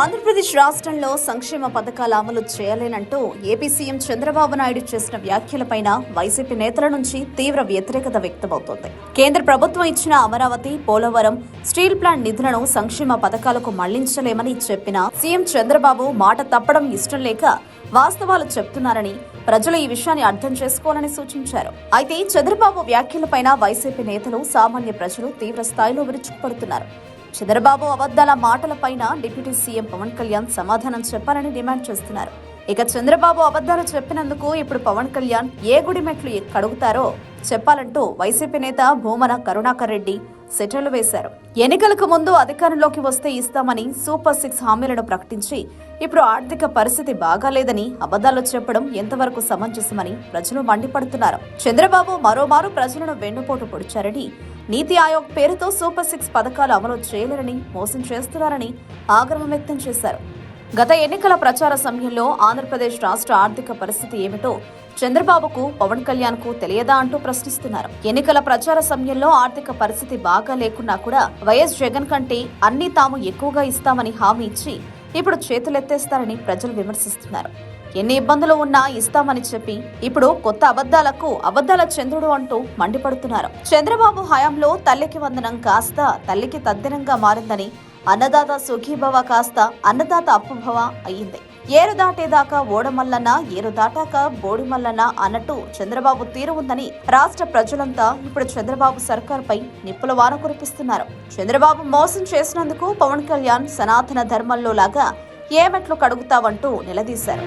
ఆంధ్రప్రదేశ్ రాష్ట్రంలో సంక్షేమ పథకాలు అమలు చేయలేనంటూ ఏపీ సీఎం చంద్రబాబు నాయుడు చేసిన వ్యాఖ్యలపైన వైసీపీ నేతల నుంచి తీవ్ర వ్యతిరేకత వ్యక్తమవుతోంది. కేంద్ర ప్రభుత్వం ఇచ్చిన అమరావతి పోలవరం స్టీల్ ప్లాంట్ నిధులను సంక్షేమ పథకాలకు మళ్ళించలేమని చెప్పిన సీఎం చంద్రబాబు మాట తప్పడం ఇష్టం లేక వాస్తవాలు చెప్తున్నారని ప్రజలు ఈ విషయాన్ని అర్థం చేసుకోవాలని సూచించారు. అయితే చంద్రబాబు వ్యాఖ్యలపైన వైసీపీ నేతలు సామాన్య ప్రజలు తీవ్ర స్థాయిలో విరుచుకుపడుతున్నారు. చంద్రబాబు అబద్దాల మాటలపైన డిప్యూటీ సీఎం పవన్ కళ్యాణ్ సమాధానం చెప్పాలని డిమాండ్ చేస్తున్నారు. ఇక చంద్రబాబు అబద్దాలు చెప్పినందుకు ఇప్పుడు పవన్ కళ్యాణ్ ఏ గుడి మెట్లు కడుగుతారో చెప్పాలంటూ వైసీపీ నేత భూమన కరుణాకర్ రెడ్డి సెటర్లు వేశారు. ఎన్నికలకు ముందు అధికారంలోకి వస్తే ఇస్తామని సూపర్ సిక్స్ హామీలను ప్రకటించి ఇప్పుడు ఆర్థిక పరిస్థితి బాగాలేదని అబద్దాలు చెప్పడం ఎంతవరకు సమంజసమని ప్రజలు మండిపడుతున్నారు. చంద్రబాబు మరోమారు ప్రజలను వెన్నుపోటు పొడిచారని నీతి ఆయోగ్ పేరుతో సూపర్ సిక్స్ పథకాలు అమలు చేయలేరని మోసం చేస్తున్నారని ఆగ్రహం వ్యక్తం చేశారు. గత ఎన్నికల ప్రచార సమయంలో ఆంధ్రప్రదేశ్ రాష్ట్ర ఆర్థిక పరిస్థితి ఏమిటో చంద్రబాబుకు పవన్ కళ్యాణ్కు తెలియదా అంటూ ప్రశ్నిస్తున్నారు. ఎన్నికల ప్రచార సమయంలో ఆర్థిక పరిస్థితి బాగా లేకున్నా కూడా వైఎస్ జగన్ కంటే అన్ని తాము ఎక్కువగా ఇస్తామని హామీ ఇచ్చి ఇప్పుడు చేతులెత్తేస్తారని ప్రజలు విమర్శిస్తున్నారు. ఎన్ని ఇబ్బందులు ఉన్నా ఇస్తామని చెప్పి ఇప్పుడు కొత్త అబద్ధాలకు అబద్ధాల చంద్రుడు అంటూ మండిపడుతున్నారు. చంద్రబాబు హయాంలో తల్లికి వందనం కాస్త తల్లికి తద్దినంగా మారిందని అన్నదాత సుఖీభవ కాస్త అన్నదాత అప్పుభవ అయ్యింది. ఏరు దాటేదాకా ఓడమల్లన్న ఏరు దాటాక బోడిమల్లన్న అన్నట్టు చంద్రబాబు తీరు ఉందని రాష్ట్ర ప్రజలంతా ఇప్పుడు చంద్రబాబు సర్కార్పై నిప్పుల వాన కురిపిస్తున్నారు. చంద్రబాబు మోసం చేసినందుకు పవన్ కళ్యాణ్ సనాతన ధర్మంలో లాగా ఏమెట్లు కడుగుతావంటూ నిలదీశారు.